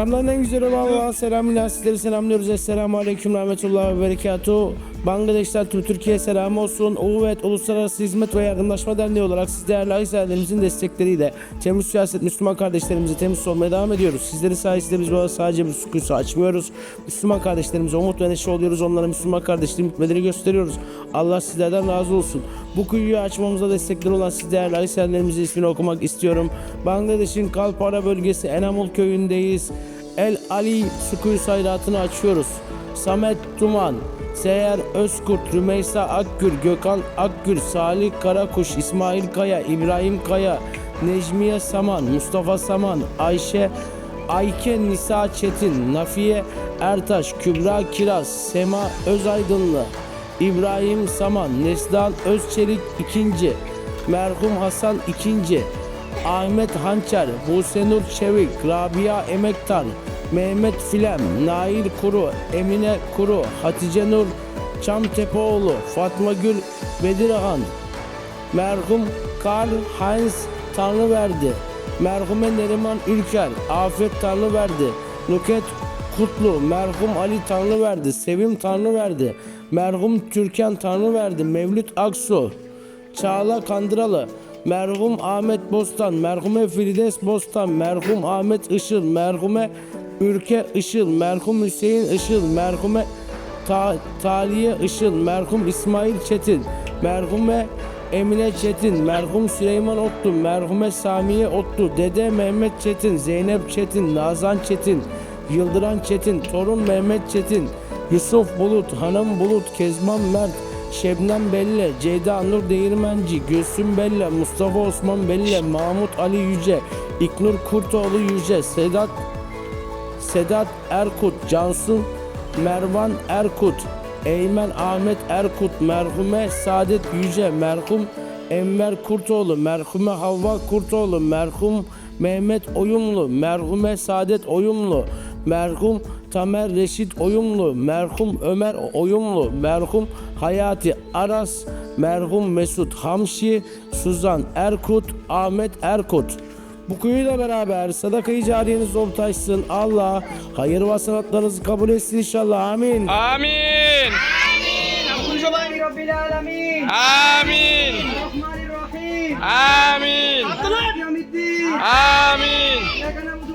Selamların en güzeli olan Allah'a selamıyla sizleri selamlıyoruz. Esselamu Aleyküm Rahmetullah ve Berekatuhu. Bangladeş'ten tüm Türkiye selamı olsun. UVET Uluslararası Hizmet ve Yardımlaşma Derneği olarak siz değerli ahizerimizin destekleriyle temiz siyaset Müslüman kardeşlerimizi temiz olmaya devam ediyoruz. Sizleri sayesinde biz bu arada sadece bir sükûsu açmıyoruz. Müslüman kardeşlerimize umut ve neşe oluyoruz. Onlara Müslüman kardeşliğin hükmetleri gösteriyoruz. Allah sizlerden razı olsun. Bu kuyuyu açmamıza destekleri olan siz değerli ahizerimizin ismini okumak istiyorum. Bangladeş'in Kalpara bölgesi Enamul köyündeyiz. El Ali su kuyu sayratını açıyoruz. Samet Duman, Seher Özkurt, Rümeysa Akgül, Gökhan Akgül, Salih Karakuş, İsmail Kaya, İbrahim Kaya, Necmiye Saman, Mustafa Saman, Ayşe Ayke Nisa Çetin, Nafiye Ertaş, Kübra Kiraz, Sema Özaydınlı, İbrahim Saman, Neslihan Özçelik ikinci, merhum Hasan ikinci, Ahmet Hançer, Busenur Çevik, Rabia Emektar, Mehmet Filem, Nail Kuru, Emine Kuru, Hatice Nur Çamtepeoğlu, Fatma Gül Bedirhan, merhum Karl Heinz Tanrıverdi, merhume Neriman Ülker, Afet Tanrıverdi, Nuket Kutlu, merhum Ali Tanrıverdi, Sevim Tanrıverdi, merhum Türkan Tanrıverdi, Mevlüt Aksu, Çağla Kandıralı, merhum Ahmet Bostan, merhume Firdevs Bostan, merhum Ahmet Işıl, merhume Ürke Işıl, merhum Hüseyin Işıl, merhume Ta Taliye Işıl, merhum İsmail Çetin, merhume Emine Çetin, merhum Süleyman Otlu, merhume Samiye Otlu, Dede Mehmet Çetin, Zeynep Çetin, Nazan Çetin, Yıldıran Çetin, torun Mehmet Çetin, Yusuf Bulut, Hanım Bulut, Kezban Mert, Şebnem Belle, Ceyda Nur Değirmenci, Gülsüm Belle, Mustafa Osman Belle, Mahmut Ali Yüce, İknur Kurtoğlu Yüce, Sedat Sedat Erkut, Cansu Mervan Erkut, Eymen Ahmet Erkut, merhume Saadet Yüce, merhum Enver Kurtoğlu, merhume Havva Kurtoğlu, merhum Mehmet Oyumlu, merhume Saadet Oyumlu, merhum Tamer Reşit Oyumlu, merhum Ömer Oyumlu, merhum Hayati Aras, merhum Mesut Hamşi, Suzan Erkut, Ahmet Erkut. Bu kuyuyla beraber sadakayı cariyeniz oltaşsın. Allah hayır ve sanatlarınızı kabul etsin inşallah. Amin. Amin. Amin. Rabbil Alamin. Amin. Rahmanirrahim. Amin. Amin. Amin.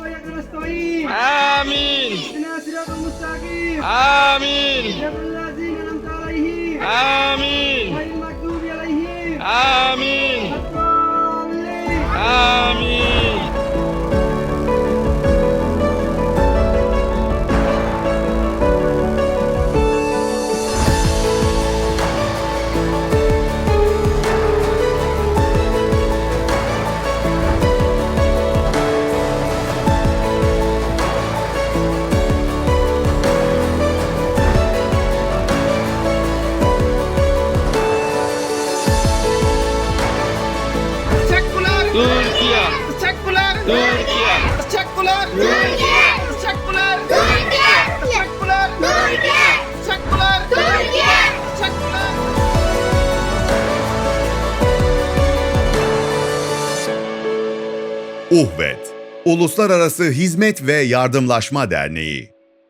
مالك يوم الدين آمين إياك نعبد وإياك نستعين آمين اهدنا الصراط المستقيم آمين صراط الذين أنعمت عليهم آمين Teşekkürler. Türkiye Teşekkürler. Türkiye. Teşekkürler. Türkiye. Teşekkürler. Türkiye. Teşekkürler. UHVET Uluslararası Hizmet ve Yardımlaşma Derneği